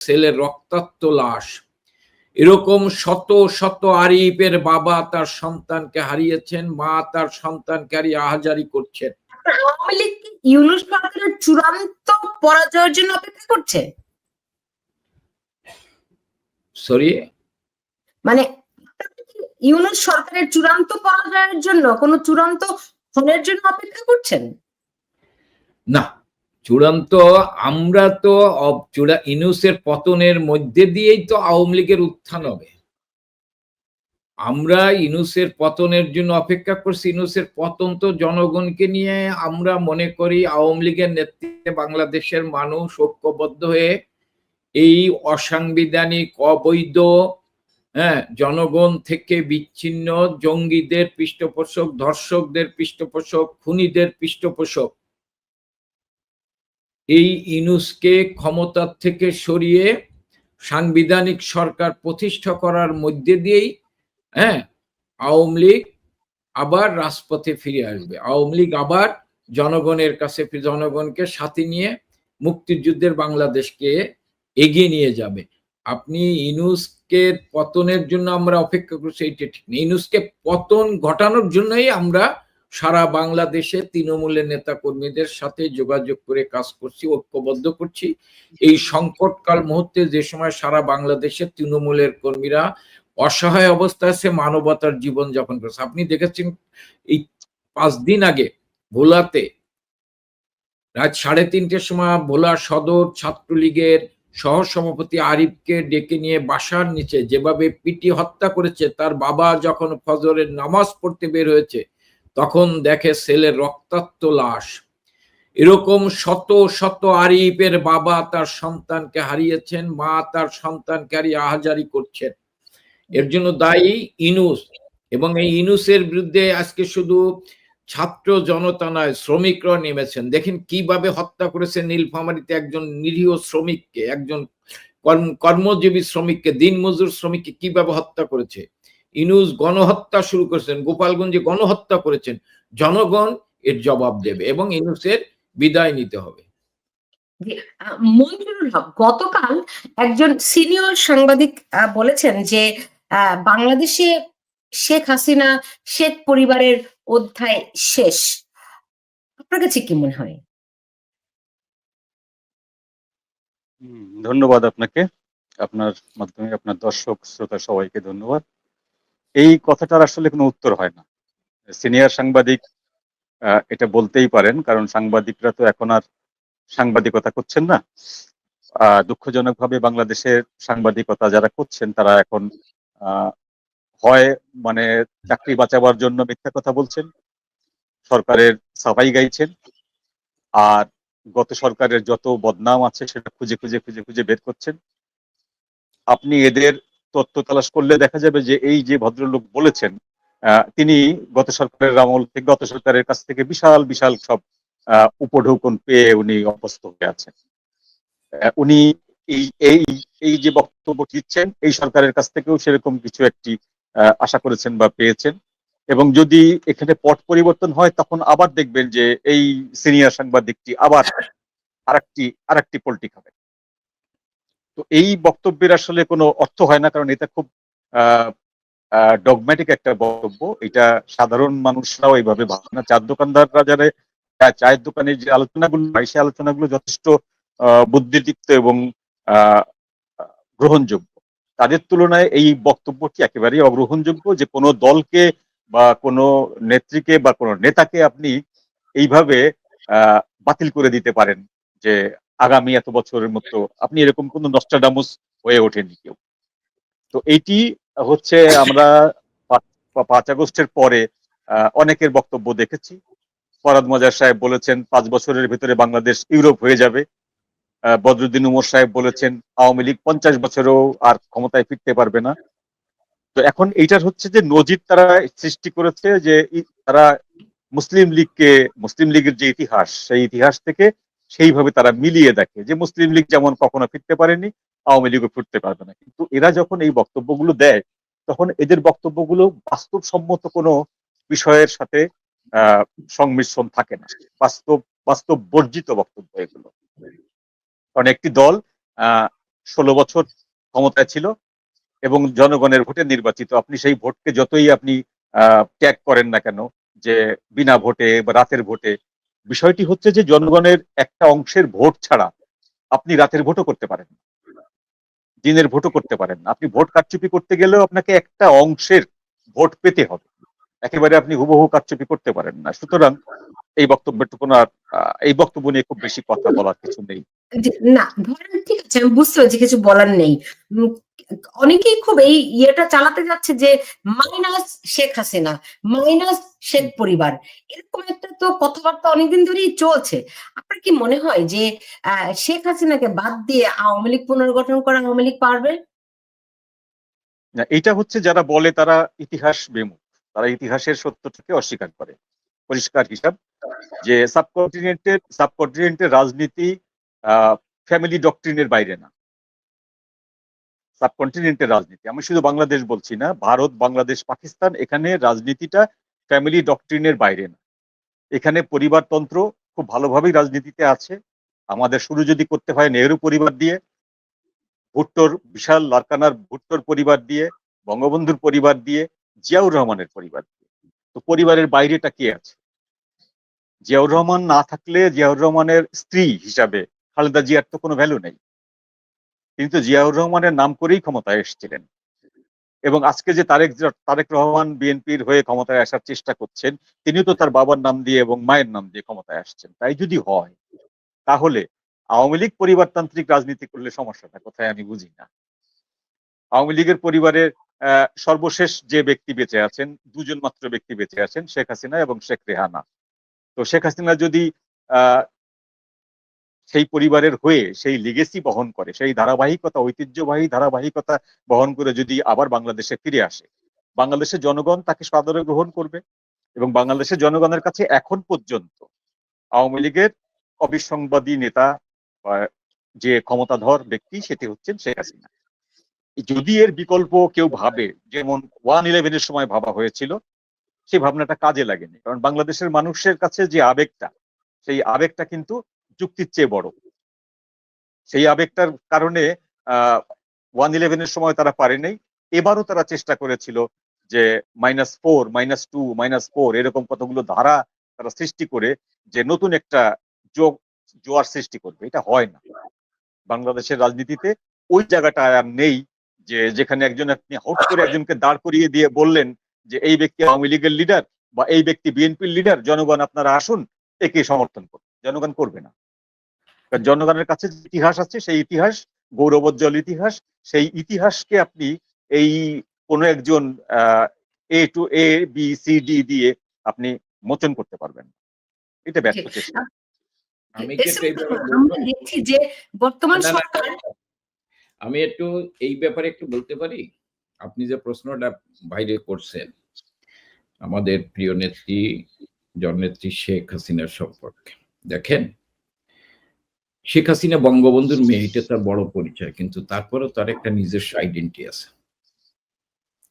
ছেলের রক্তাক্ত লাশ। এরকম শত শত আরিফের বাবা তার সন্তানকে হারিয়েছেন মা তার সন্তানকে হারিয়ে আহাজারি করছেন। আওয়ামী লীগ ইউনুস সরকারের চূড়ান্ত পরাজয়ের জন্য অপেক্ষা করছে? সরি মানে ইউনুস সরকারের চূড়ান্ত পরাজয়ের জন্য কোনো চূড়ান্ত ফলের জন্য অপেক্ষা করছেন? না। চূড়ান্ত আমরা তো চূড়া ইনুসের পতনের মধ্যে দিয়েই তো আওয়ামী লীগের উত্থান হবে। আমরা ইনুসের পতনের জন্য অপেক্ষা করছি। ইনুসের পতন তো জনগণকে নিয়ে আমরা মনে করি আওয়ামী লীগের নেতৃত্বে বাংলাদেশের মানুষ ঐক্যবদ্ধ হয়ে এই অসাংবিধানিক, অবৈধ হ্যাঁ জনগণ থেকে বিচ্ছিন্ন জঙ্গিদের পৃষ্ঠপোষক, ধর্ষকদের পৃষ্ঠপোষক, খুনিদের পৃষ্ঠপোষক এই ইনুসকে ক্ষমতার থেকে সরিয়ে সাংবিধানিক সরকার প্রতিষ্ঠা করার মধ্যে দিয়েই হ্যাঁ আওয়ামী লীগ আবার রাজপথে ফিরে আসবে। আওয়ামী লীগ আবার জনগণের কাছে, জনগণকে সাথে নিয়ে মুক্তিযুদ্ধের বাংলাদেশকে এগিয়ে নিয়ে যাবে। আপনি ইনুসকে পতনের জন্য আমরা অপেক্ষা করছি, এইটা ঠিক নেই ইনুসকে পতন ঘটানোর জন্যই আমরা সারা বাংলাদেশে তৃণমূলের নেতা কর্মীদের সাথে যোগাযোগ করে কাজ করছি, ঐক্যবদ্ধ করছি। এই সংকটকাল মুহূর্তে যে সময় সারা বাংলাদেশে তৃণমূলের কর্মীরা অসহায় অবস্থায় সে মানবতার জীবন যাপন করছে। আপনি দেখেছেন এই পাঁচ দিন আগে ভোলাতে রাত সাড়ে তিনটের সময় ভোলা সদর ছাত্রলীগের সহ সভাপতি আরিফকে ডেকে নিয়ে বাসার নিচে যেভাবে পিটি হত্যা করেছে, তার বাবা যখন ফজরের নামাজ পড়তে বের হয়েছে তখন দেখে ছেলের রক্তাক্ত লাশ। এরকম শত শত আরিফের বাবা তার সন্তানকে হারিয়েছেন, মা তার সন্তানকে হারিয়ে আহাজারি করছেন। এর জন্য দায়ী ইনুস এবং এই ইনুসের বিরুদ্ধে আজকে শুধু ছাত্র জনতা নয় শ্রমিকরা নেমেছেন। দেখেন কীভাবে হত্যা করেছে নীলফামারীতে একজন নিরীহ শ্রমিককে, একজন কর্ম- কর্মজীবী শ্রমিককে, দিনমজুর শ্রমিককে কীভাবে হত্যা করেছে। ইনুস গণহত্যা শুরু করেছেন গোপালগঞ্জে গণহত্যা করেছেন জনগণ এর জবাব দেবে এবং ইনুসের বিদায় নিতে হবে। আহ, মঞ্জুরুল হক গতকাল একজন সিনিয়র সাংবাদিক আহ, বলেছেন যে আহ, বাংলাদেশে শেখ হাসিনা শেখ পরিবারের অধ্যায় শেষ। আপনার কাছে কি মনে হয়? হুম, ধন্যবাদ আপনাকে। আপনার মাধ্যমে আপনার দর্শক শ্রোতা সবাইকে ধন্যবাদ। এই কথাটার আসলে কোনো উত্তর হয় না। সিনিয়র সাংবাদিক এটা বলতেই পারেন, কারণ সাংবাদিকরা তো এখন আর সাংবাদিকতা করছেন না। দুঃখজনকভাবে বাংলাদেশের সাংবাদিকতা যারা করছেন, তারা এখন হয় মানে চাকরি বাঁচাবার জন্য মিথ্যা কথা বলছেন, সরকারের সাফাই গাইছেন, আর গত সরকারের যত বদনাম আছে, সেটা খুঁজে খুঁজে খুঁজে খুঁজে বের করছেন। আপনি এদের তথ্য তালাশ করলে দেখা যাবে যে এই যে ভদ্রলোক বলেছেন তিনি গত সরকারের আমল থেকে, গত সরকারের কাছ থেকে বিশাল বিশাল সব উপঢৌকন পেয়ে উনি অভ্যস্ত হয়ে আছেন। উনি এই এই এই যে বক্তব্য দিচ্ছেন, এই সরকারের কাছ থেকেও সেরকম কিছু একটি আশা করেছেন বা পেয়েছেন। এবং যদি এখানে পট পরিবর্তন হয়, তখন আবার দেখবেন যে এই সিনিয়র সাংবাদিকটি আবার আরেকটি আরেকটি পল্টি খাবে। তো এই বক্তব্যের আসলে কোনো অর্থ হয় না, কারণ এটা খুব ডগম্যাটিক একটা বক্তব্য। এটা সাধারণ মানুষরাও এইভাবে ভাবে না। চার দোকানদাররা যারা চায়ের দোকানের যে আলোচনাগুলো হয় সেই আলোচনাগুলো যথেষ্ট বুদ্ধিদীপ্ত এবং গ্রহণযোগ্য। তাদের তুলনায় এই বক্তব্যটি একেবারেই অগ্রহণযোগ্য যে কোনো দলকে বা কোনো নেত্রীকে বা কোনো নেতাকে আপনি এইভাবে বাতিল করে দিতে পারেন যে আগামী এত বছরের মতো আপনি এরকম কোনো নস্টাডামুস হয়ে ওঠেনি কেউ। তো এইটি হচ্ছে আমরা পাঁচ আগস্টের পরে অনেকের বক্তব্য দেখেছি। ফরাদ মজার সাহেব বলেছেন, পাঁচ বছরের ভিতরে বাংলাদেশ ইউরোপ হয়ে যাবে। বদরুদ্দিন উমর সাহেব বলেছেন, আওয়ামী লীগ পঞ্চাশ বছরেও আর ক্ষমতায় ফিরতে পারবে না। তো এখন এইটার হচ্ছে যে নজির তারা সৃষ্টি করেছে যে তারা মুসলিম লীগকে, মুসলিম লীগের যে ইতিহাস, সেই ইতিহাস থেকে সেইভাবে তারা মিলিয়ে দেখে যে মুসলিম লীগ যেমন কখনো ফিরতে পারেনি, আওয়ামী লীগও ফিরতে পারবে না। কিন্তু এরা যখন এই বক্তব্যগুলো দেয়, তখন এদের বক্তব্যগুলো বাস্তবসম্মত কোনো বিষয়ের সাথে সংমিশ্রণ থাকে না। বাস্তব বাস্তব বর্জিত বক্তব্য এগুলো। কারণ একটি দল ষোলো বছর ক্ষমতায় ছিল এবং জনগণের ভোটে নির্বাচিত। আপনি সেই ভোটকে যতই আপনি ত্যাগ করেন না কেন, যে বিনা ভোটে বা রাতের ভোটে বিষয়টি হচ্ছে যে জনগণের একটা অংশের ভোট ছাড়া আপনি রাতের ভোটও করতে পারেন দিনের ভোটও করতে পারেন আপনি ভোট কারচুপি করতে গেলেও আপনাকে একটা অংশের ভোট পেতে হবে। একেবারে আপনি হুবহু কারচুপি করতে পারেন না। সুতরাং এই বক্তব্যটুকু আর আহ, এই বক্তব্য নিয়ে খুব বেশি কথা বলার কিছু নেই। না ধরেন ঠিক আছে আমি বুঝতে পারছি কিছু বলার নেই। উম, অনেকেই খুব এই ইয়েটা চালাতে যাচ্ছে যে মাইনাস শেখ হাসিনা মাইনাস শেখ পরিবার এরকম একটা তো কথাবার্তা অনেকদিন ধরেই চলছে। আপনার কি মনে হয় যে আহ, শেখ হাসিনাকে বাদ দিয়ে আওয়ামী লীগ পুনর্গঠন করা আওয়ামী লীগ পারবে? না, এটা হচ্ছে যারা বলে তারা ইতিহাস বিমুখ। তারা ইতিহাসের সত্যটাকে অস্বীকার করে। পরিষ্কার হিসাব যে সাবকন্টিনেন্টের সাবকন্টিনেন্টের রাজনীতি ফ্যামিলি ডক্ট্রিনের বাইরে না। সাবকন্টিনেন্টের রাজনীতি। আমি শুধু বাংলাদেশ বলছি না, ভারত, বাংলাদেশ, পাকিস্তান, এখানে রাজনীতিটা ফ্যামিলি ডক্ট্রিনের বাইরে না। এখানে পরিবারতন্ত্র খুব ভালোভাবেই রাজনীতিতে আছে। আমাদের শুরু যদি করতে হয় নেহরু পরিবার দিয়ে, ভুট্টোর, বিশাল লারকানার ভুট্টোর পরিবার দিয়ে, বঙ্গবন্ধুর পরিবার দিয়ে, জিয়াউর রহমানের পরিবার দিয়ে। তো পরিবারের বাইরেটা কে আছে? জিয়াউর রহমান না থাকলে জিয়াউর রহমানের স্ত্রী হিসাবে খালেদা জিয়ার তো কোনো ভ্যালু নেই। কিন্তু জিয়াউর রহমানের নাম করেই ক্ষমতায় এসেছিলেন। এবং আজকে যে তারেক তারেক রহমান বিএনপির হয়ে ক্ষমতায় আসার চেষ্টা করছেন তিনি তো তার বাবার নাম দিয়ে এবং মায়ের নাম দিয়ে ক্ষমতায় আসছেন। তাই যদি হয়, তাহলে আওয়ামী লীগ পরিবারতান্ত্রিক রাজনীতি করলে সমস্যাটা কোথায় আমি বুঝি না। আওয়ামী লীগের পরিবারের সর্বশেষ যে ব্যক্তি বেঁচে আছেন, দুজন মাত্র ব্যক্তি বেঁচে আছেন, শেখ হাসিনা এবং শেখ রেহানা। তো শেখ হাসিনা যদি সেই পরিবারের হয়ে সেই লিগেসি বহন করে, সেই ধারাবাহিকতা, ঐতিহ্যবাহী ধারাবাহিকতা বহন করে যদি আবার বাংলাদেশে ফিরে আসে, বাংলাদেশের জনগণ তাকে সাদরে গ্রহণ করবে এবং বাংলাদেশের জনগণের কাছে এখন পর্যন্ত আওয়ামী লীগের অবিসংবাদী নেতা যে ক্ষমতাধর ব্যক্তি সেটি হচ্ছেন শেখ হাসিনা। যদি এর বিকল্প কেউ ভাবে, যেমন ওয়ান ইলেভেনের সময় ভাবা হয়েছিল সেই ভাবনাটা কাজে লাগেনি। কারণ বাংলাদেশের মানুষের কাছে যে আবেগটা, সেই আবেগটা কিন্তু যুক্তির চেয়ে বড়। সেই আবেগটার কারণে ওয়ান ইলেভেনের সময় তারা পারেনি। এবারও তারা চেষ্টা করেছিল যে minus four minus two minus four এরকম কতগুলো ধারা তারা সৃষ্টি করে যে নতুন একটা যোগ জোয়ার সৃষ্টি করবে। এটা হয় না। বাংলাদেশের রাজনীতিতে ওই জায়গাটা আর নেই যে যেখানে একজন আপনি হট করে একজনকে দাঁড় করিয়ে দিয়ে বললেন যে এই ব্যক্তি আওয়ামী লীগের লিডার বা এই ব্যক্তি বিএনপির লিডার জনগণ আপনারা আসুন, একে সমর্থন করুন। জনগণ করবে না। জনগণের কাছে যে ইতিহাস আছে সেই ইতিহাস গৌরবোজ্জ্বল ইতিহাস সেই ইতিহাসকে আপনি এই কোনো একজন A to A B C D দিয়ে আপনি মোচন করতে পারবেন এটা ব্যর্থ। চেষ্টা আমি? আমরা দেখছি যে বর্তমান সরকার আমি একটু এই ব্যাপারে একটু বলতে পারি আপনি যে প্রশ্নটা বাইরে করছেন আমাদের প্রিয় নেত্রী জননেত্রী শেখ হাসিনার সম্পর্কে দেখেন শেখ হাসিনা বঙ্গবন্ধুর মেয়ে এটা তার বড় পরিচয়, কিন্তু তারপরেও তার একটা নিজস্ব আইডেন্টি আছে।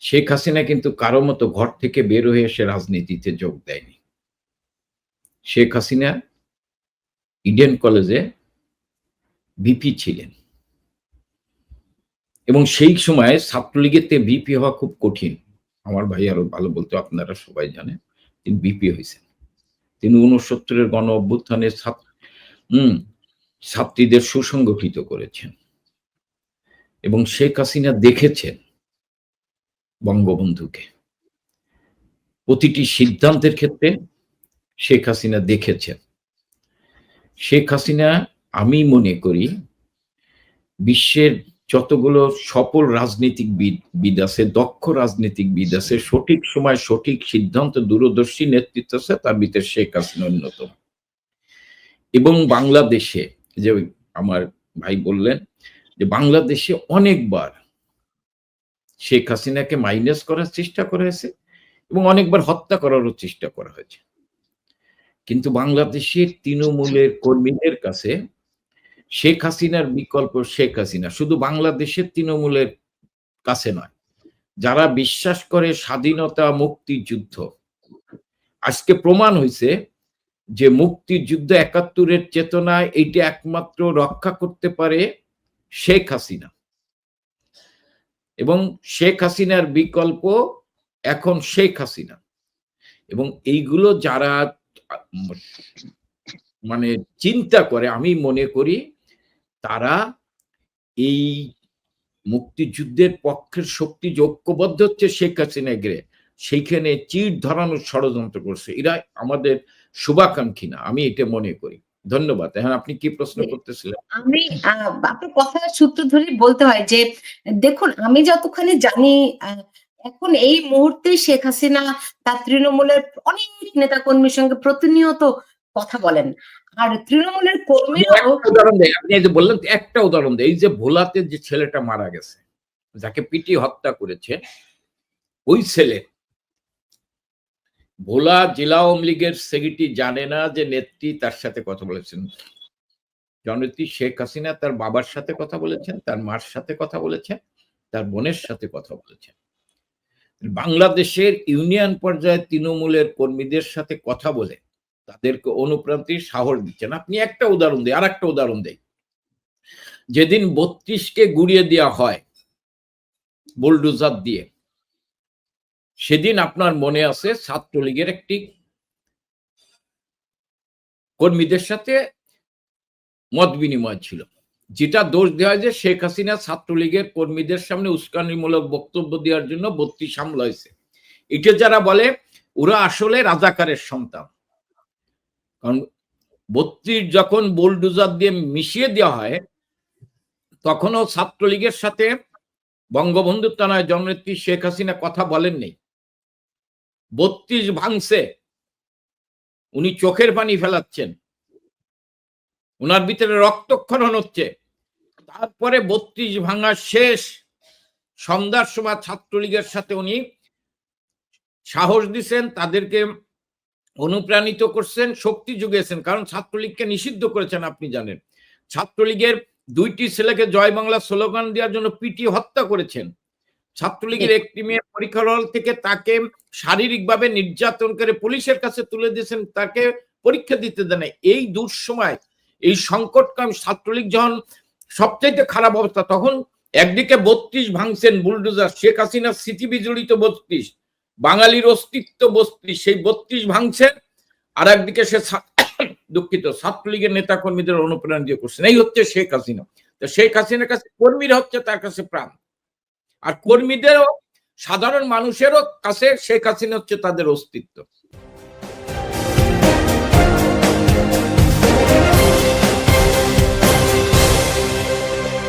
শেখ হাসিনা কিন্তু কারও মতো ঘর থেকে বের হয়ে এসে রাজনীতিতে যোগ দেয়নি। শেখ হাসিনা ইডেন কলেজে ভিপি ছিলেন। এবং সেই সময় ছাত্রলীগেতে বিপি হওয়া খুব কঠিন। আমার ভাই আরও ভালো বলতে, আপনারা সবাই জানেন, তিনি বিপি হয়েছেন। তিনি উনসত্তরের গণ অভ্যুত্থানের ছাত্র। হম ছাত্রীদের সুসংগঠিত করেছেন। এবং শেখ হাসিনা দেখেছেন বঙ্গবন্ধুকে। প্রতিটি সিদ্ধান্তের ক্ষেত্রে শেখ হাসিনা দেখেছেন। শেখ হাসিনা, আমি মনে করি, বিশ্বের যতগুলো সফল রাজনীতিকবিদ, বিদ আছে, দক্ষ রাজনীতিকবিদ আছে, সঠিক সময় সঠিক সিদ্ধান্ত, দূরদর্শী নেতৃত্ব আছে, তার ভিতরে শেখ হাসিনা অন্যতম। এবং বাংলাদেশে যে আমার ভাই বললেন যে বাংলাদেশে অনেকবার শেখ হাসিনাকে মাইনাস করার চেষ্টা করা হয়েছে এবং অনেকবার হত্যা করারও চেষ্টা করা হয়েছে। কিন্তু বাংলাদেশের তৃণমূলের কর্মীদের কাছে শেখ হাসিনার বিকল্প শেখ হাসিনা, শুধু বাংলাদেশের তৃণমূলের কাছে নয়, যারা বিশ্বাস করে স্বাধীনতা মুক্তিযুদ্ধ, আজকে প্রমাণ হয়েছে যে মুক্তিযুদ্ধ একাত্তরের চেতনায় এইটা একমাত্র রক্ষা করতে পারে শেখ হাসিনা। এবং শেখ হাসিনার বিকল্প এখন শেখ হাসিনা। এবং এইগুলো যারা মানে চিন্তা করে, আমি মনে করি তারা এই মুক্তিযুদ্ধের পক্ষের শক্তি ঐক্যবদ্ধ হচ্ছে শেখ হাসিনা ঘিরে, সেইখানে চির ধরানোর ষড়যন্ত্র করছে। এরা আমাদের শুভাকাঙ্ক্ষী না আমি এটা মনে করি। ধন্যবাদ। এখন আপনি কি প্রশ্ন করতেছিলেন? আমি আপনার কথা সূত্র ধরে বলতে হয় যে দেখুন আমি যতখানি জানি এখন এই মুহূর্তে শেখ হাসিনা তার তৃণমূলের অনেক নেতা কর্মীর সঙ্গে প্রতিনিয়ত কথা বলেন। আর তৃণমূলের কর্মীরাও একটা উদাহরণ দেয় আপনি এই যে বললেন একটা উদাহরণ দেই এই যে ভোলাতে যে ছেলেটা মারা গেছে যাকে পিটি হত্যা করেছে ওই ছেলে ভোলা জেলা আওয়ামী লীগের সেক্রেটারি জানে না যে নেত্রী তার সাথে কথা বলেছেন। জননেত্রী শেখ হাসিনা তার বাবার সাথে কথা বলেছেন, তার মার সাথে কথা বলেছেন, তার বোনের সাথে কথা বলেছেন। বাংলাদেশের ইউনিয়ন পর্যায়ে তৃণমূলের কর্মীদের সাথে কথা বলে তাদেরকে অনুপ্রান্তির সাহস দিচ্ছেন। আপনি একটা উদাহরণ দেয় আর একটা উদাহরণ দেয় যেদিন বত্রিশকে গুড়িয়ে দেওয়া হয়, বুলডোজার দিয়ে সেদিন আপনার মনে আছে ছাত্রলীগের একটি কর্মীদের সাথে মত বিনিময় ছিল, যেটা দোষ দেওয়া যে শেখ হাসিনা ছাত্রলীগের কর্মীদের সামনে উস্কানিমূলক বক্তব্য দেওয়ার জন্য বত্রিশ হামলা হয়েছে। এটা যারা বলে, ওরা আসলে রাজাকারের সন্তান। কারণ বত্রিশ যখন বোলডুজার দিয়ে মিশিয়ে দেওয়া হয়, তখনও ছাত্রলীগের সাথে বঙ্গবন্ধু তানায় জননেত্রী শেখ হাসিনা কথা বলেননি। বত্রিশ ভাঙছে। উনি চোখের পানি ফেলাচ্ছেন। উনার ভিতরে রক্তক্ষরণ হচ্ছে। তারপরে বত্রিশ ভাঙা শেষ। সন্ধ্যার সময় ছাত্রলীগের সাথে উনি সাহস দিছেন, তাদেরকে অনুপ্রাণিত করছেন, শক্তি যুগিয়েছেন কারণ ছাত্রলীগকে নিষিদ্ধ করেছেন, আপনি জানেন। ছাত্রলীগের দুইটি ছেলেকে জয় বাংলা স্লোগান দেওয়ার জন্য পিটি হত্যা করেছেন। ছাত্রলীগের একটি মেয়ে পরীক্ষা হল থেকে তাকে শারীরিকভাবে নির্যাতন করে পুলিশের কাছে তুলে দিয়েছেন তাকে পরীক্ষা দিতে দেন। এই দুঃসময় এই সংকট সংকটকাম ছাত্রলীগ যখন সবচাইতে খারাপ অবস্থা তখন একদিকে বত্রিশ ভাঙছেন বুলডোজার শেখ হাসিনার স্মৃতি বিজড়িত বত্রিশ বাঙালির অস্তিত্ব বত্রিশ সেই বত্রিশ ভাঙছেন। আর একদিকে সে দুঃখিত ছাত্রলীগের নেতা কর্মীদের অনুপ্রেরণা দিয়ে করছেন। এই হচ্ছে শেখ হাসিনা। তো শেখ হাসিনার কাছে কর্মীরা হচ্ছে তার কাছে প্রাণ। আর কর্মীদেরও সাধারণ মানুষেরও কাছে শেখ হাসিনা হচ্ছে তাদের অস্তিত্ব।